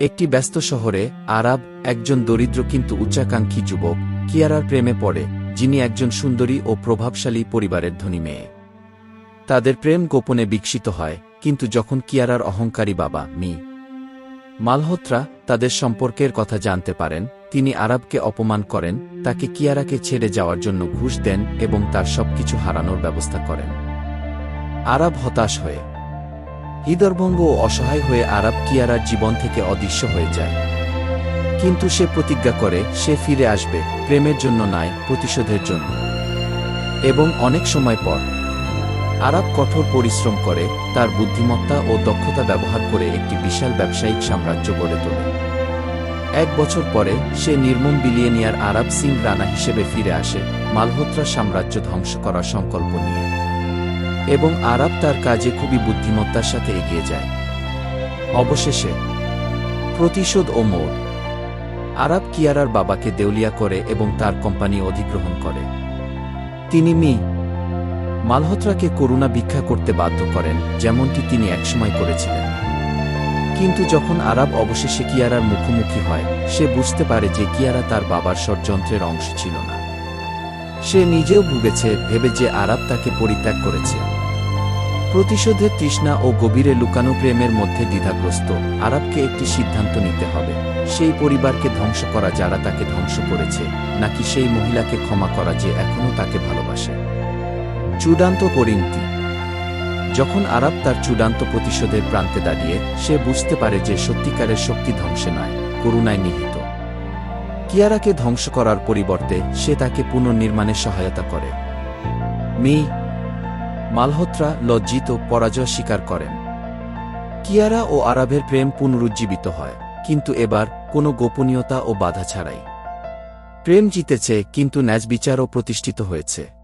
একটি ব্যস্ত শহরে, আরাব, একজন দরিদ্র কিন্তু উচ্চাকাঙ্ক্ষী যুবক, কিয়ারার প্রেমে পড়ে, যিনি একজন সুন্দরী ও প্রভাবশালী পরিবারের ধনী মেয়ে। তাদের প্রেম গোপনে বিকশিত হয়, কিন্তু যখন কিয়ারার অহংকারী বাবা, মি। মালহোত্রা, তাদের সম্পর্কের কথা জানতে পারেন, তিনি আরবকে অপমান করেন, তাকে কিয়ারাকে ছেড়ে যাওয়ার জন্য ঘুষ দেন এবং তার সবকিছু হারানোর ব্যবস্থা করেন। আরব হতাশ হয়ে হৃদরভঙ্গ অসহায় হয়ে আরব কিয়ারার জীবন থেকে অদৃশ্য হয়ে যায়। কিন্তু সে প্রতিজ্ঞা করে, সে ফিরে আসবে, প্রেমের জন্য নয়, প্রতিশোধের জন্য। এবং অনেক সময় পর, আরব কঠোর পরিশ্রম করে, তার বুদ্ধিমত্তা ও দক্ষতা ব্যবহার করে একটি বিশাল ব্যবসায়িক সাম্রাজ্য গড়ে তোলে। এক বছর পরে, সে নির্মম বিলিয়নিয়ার আরব সিং রানা হিসেবে ফিরে আসে মালহোত্রা সাম্রাজ্য ধ্বংস করার সংকল্প নিয়ে। এবং আরব তার কাজে খুবই বুদ্ধিমত্তার সাথে এগিয়ে যায়। অবশেষে, প্রতিশোধ ও মোড়। আরব কিয়ারার বাবাকে দেউলিয়া করে এবং তার কোম্পানি অধিগ্রহণ করে। তিনি মি। মালহোত্রাকে করুণা ভিক্ষা করতে বাধ্য করেন, যেমনটি তিনি একসময় করেছিলেন। কিন্তু যখন আরব অবশেষে কিয়ারার মুখোমুখি হয়, সে বুঝতে পারে যে কিয়ারা তার বাবার ষড়যন্ত্রের অংশ ছিল না। সে নিজেও ভুগেছে, ভেবে যে আরব তাকে পরিত্যাগ করেছে। প্রতিশোধের তৃষ্ণা ও গভীরে লুকানো প্রেমের মধ্যে দ্বিধাগ্রস্ত। আরবকে একটি সিদ্ধান্ত নিতে হবে। সেই পরিবারকে ধ্বংস করা যারা তাকে ধ্বংস করেছে, নাকি সেই মহিলাকে ক্ষমা করা যে এখনও তাকে ভালোবাসে। চূড়ান্ত পরিণতি। যখন আরব তার চূড়ান্ত প্রতিশোধের প্রান্তে দাঁড়িয়ে, সে বুঝতে পারে যে সত্যিকারের শক্তি ধ্বংসে নয়, করুণায় নিহিত। কিয়ারাকে ধ্বংস করার পরিবর্তে সে তাকে পুনর্নির্মাণে সহায়তা করে। মি মালহোত্রা লজ্জিত পরাজয় স্বীকার করেন। কিয়ারা ও আরবের প্রেম পুনরুজ্জীবিত হয়, কিন্তু এবার কোনো গোপনীয়তা ও বাধা ছাড়াই। প্রেম জিতেছে, কিন্তু ন্যাজবিচারও প্রতিষ্ঠিত হয়েছে।